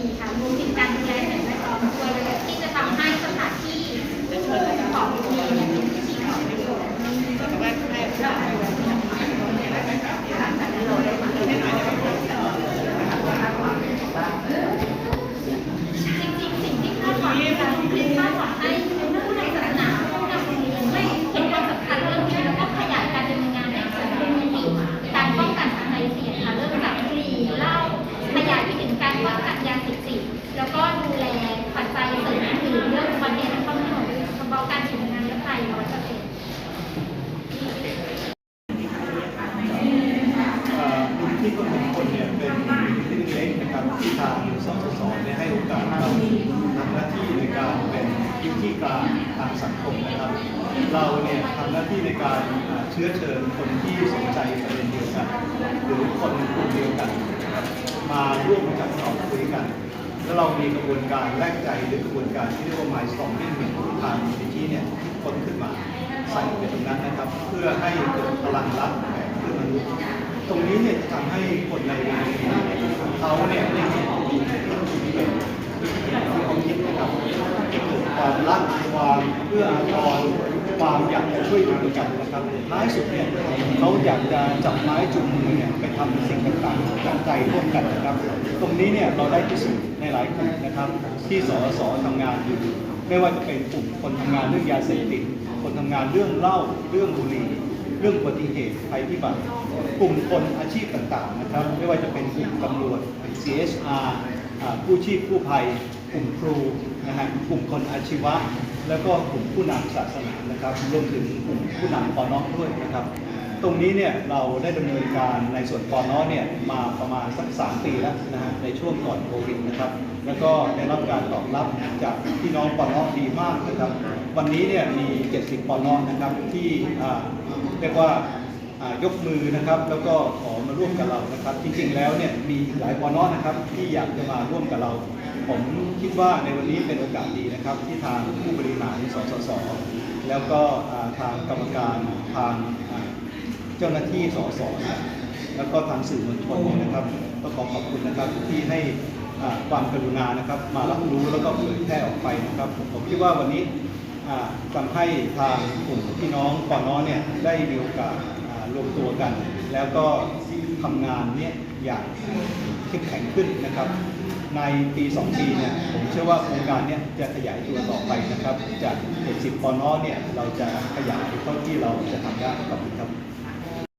ดีค่ะรวมถึงการดูแลสิ่งแวดล้อมด้วยที่จะทำให้สถานที่ของโรงเรียนเนี่ยเป็นที่ของประโยชน์จริงๆสิ่งที่คาดหวังนะคะคือคาดหวังให้ผู้ในศาสนาผู้นำโรงเรียนไม่เห็นความสำคัญเรื่องนี้แล้วก็ขยายการดำเนินงานในเชิงมูลนิธิการป้องกันภัยเสี่ยงค่ะเริ่มจากบุหรี่เหล้าขยายไปถึงการป้องกันยาเสพติดแล้วก็ดูแลปัจจัยเสริมอื่นๆเรื่องอุบัติเหตุในท้องถนนเฉพาะการถึงงานและไทยร้อยเปอร์เซ็นต์ เอ่อมูลที่คนของคนเนี่ยเป็นมูลที่ เล็กๆนะครับที่ทางสสสเนี่ยให้โอกาสเราทำหน้าที่ในการเป็นพื้นที่กลางทางสังคมนะครับ เราเนี่ยทำหน้าที่ในการเชื้อเชิญคนที่สนใจประเด็นเดียวกัน หรือคนกลุ่มเดียวกัน มาร่วมกันตอบคุยกัน แล้วเรามีกระบวนการแลกใจหรือกระบวนการที่เรียกว่า mindstorming เนี่ยทางมูลนิธิเนี่ยคนขึ้นมาใส่ไปตรงนั้นนะครับ เพื่อให้เกิดพลังรักแห่งเพื่อนมนุษย์ตรงนี้เนี่ยจะทำให้คนในวงการ เขาเนี่ยได้เห็นดีที่เป็นที่เขาคิดนะครับเกิดความรักความเพื่ออาทรความอยากจะช่วยเหลือกันนะครับท้ายสุดเนี่ยเขาอยากจะจับไม้จุงมือเนี่ยไปทำสิ่งต่างๆตั้งใจร่วมกันนะครับ ตรงนี้เนี่ยเราได้พิสูจน์ในหลายกลุ่มนะครับ ที่สสทำงานอยู่ ไม่ว่าจะเป็นกลุ่มคนทำงานเรื่องยาเสพติดคนทำงานเรื่องเหล้าเรื่องบุหรี่ เรื่องอุบัติเหตุภัยพิบัติกลุ่มคนอาชีพต่างๆนะครับ ไม่ว่าจะเป็นกลุ่มตำรวจ CSR ผู้ชีพผู้ภัย กลุ่มครูนะฮะกลุ่มคนอาชีวะ แล้วก็กลุ่มผู้นำศาสนานะครับรวมถึงกลุ่มผู้นำปอนอด้วยนะครับ ตรงนี้เนี่ยเราได้ดำเนินการในส่วนปอนอเนี่ยมาประมาณสักสามปีแล้วนะฮะในช่วงก่อนโควิดนะครับแล้วก็ได้รับการตอบรับจากพี่น้องปอนอดีมากนะครับวันนี้เนี่ยมี 70ปอนอนะครับที่เรียกว่ายกมือนะครับแล้วก็ขอมาร่วมกับเรานะครับ จริงๆแล้วเนี่ยมีหลายปอนอนะครับที่อยากจะมาร่วมกับเรา ผมคิดว่าในวันนี้เป็นโอกาสดีนะครับ ที่ทางผู้บริหารสสสแล้วก็ทางกรรมการทาง เจ้าหน้าที่สสนะแล้วก็ทางสื่อมวลชนนะครับก็ขอขอบคุณนะครับที่ให้ความกรุณานะครับ มารับรู้แล้วก็เผยแพร่ออกไปนะครับ ผมคิดว่าวันนี้ทำให้ทางกลุ่มพี่น้องปอน้องเนี่ยได้มีโอกาสรวมตัวกัน แล้วก็ทำงานเนี่ยอย่างเข้มแข็งขึ้นนะครับ ในปี2ปีเนี่ยผมเชื่อว่าโครงการเนี้จะขยายตัวต่อไปนะครับ จาก 70ปอนอเนี่ยเราจะขยายเท่าที่เราจะทำได้ขอบคุณครับ